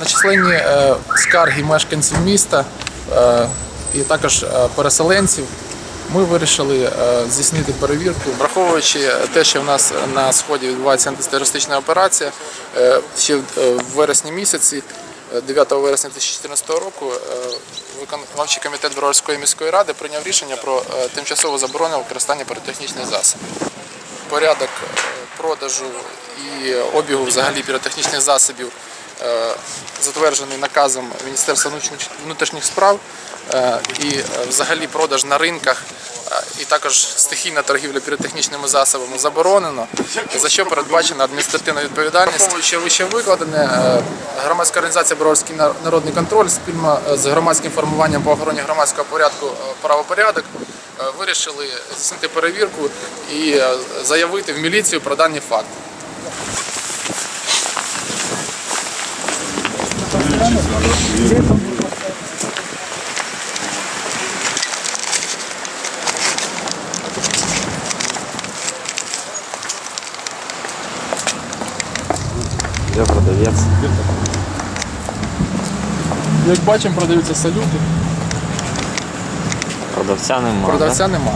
На численні е, скарги мешканців міста е, і також е, переселенців ми вирішили здійснити перевірку, враховуючи те, що в нас на сході відбувається антитерористична операція. Ще в вересні місяці, е, 9 вересня 2014 року, виконавчий комітет Броварської міської ради прийняв рішення про тимчасову заборону використання піротехнічних засобів порядок продажу і обігу взагалі піротехнічних засобів затверджений наказом Міністерства внутрішніх- справ е, і е, взагалі продаж на ринках е, і також стихійна торгівля піротехнічними засобами заборонено, за що передбачена адміністративна відповідальність. Що вище викладене, е, громадська організація Боровський народний контроль спільно е, з громадським формуванням по охороні громадського порядку е, правопорядок е, вирішили здійснити перевірку і е, заявити в міліцію про даний факт. Я продавець. Як бачимо, продаються салюти, Продавця нема. продавця нема.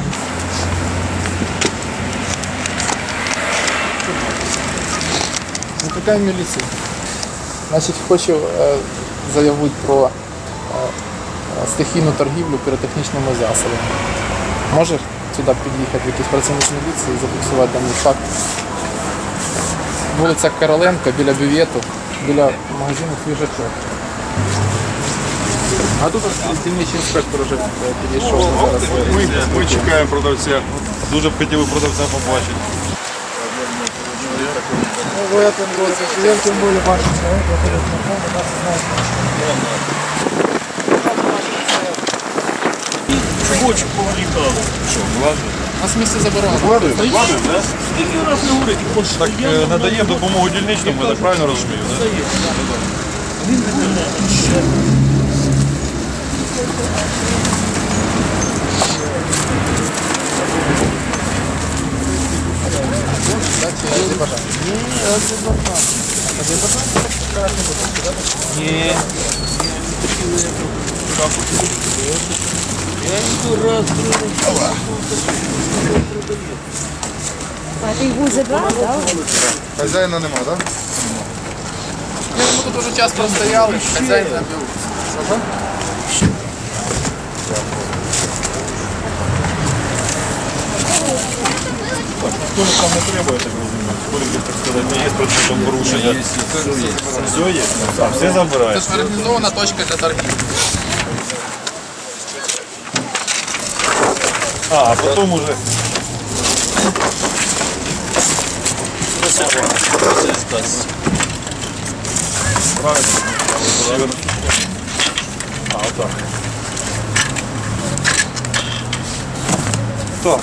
Викликаємо міліцію. Значить, хочу е, заявити про е, е, стихійну торгівлю піротехнічними засобами. Може сюди під'їхати якийсь працівник міліції і зафіксувати даний факт. Вулиця Короленко біля бювету, біля магазину свіжачок. А тут дільничний інспектор вже підійшов. Ми, ми чекаємо продавця. Дуже б хотіли продавця побачити. В этом году клиент тем более ваши человек, который знакомый, нас знает. У нас місце заборонено. Ладно, ладно, да? Так е, надаємо допомогу дільничному, я так правильно розумію, да? А ти його забрав, так? Хазяїна нема, так? Ми тут уже час простояли, хазяїн набив. Хто там не треба, я так розумію. Сколько, так сказати, не є процентом порушення. Все є? А, все Це забирають. ж організована точка для торгівлі. А, а потім уже... Правильно. А, отак. Так.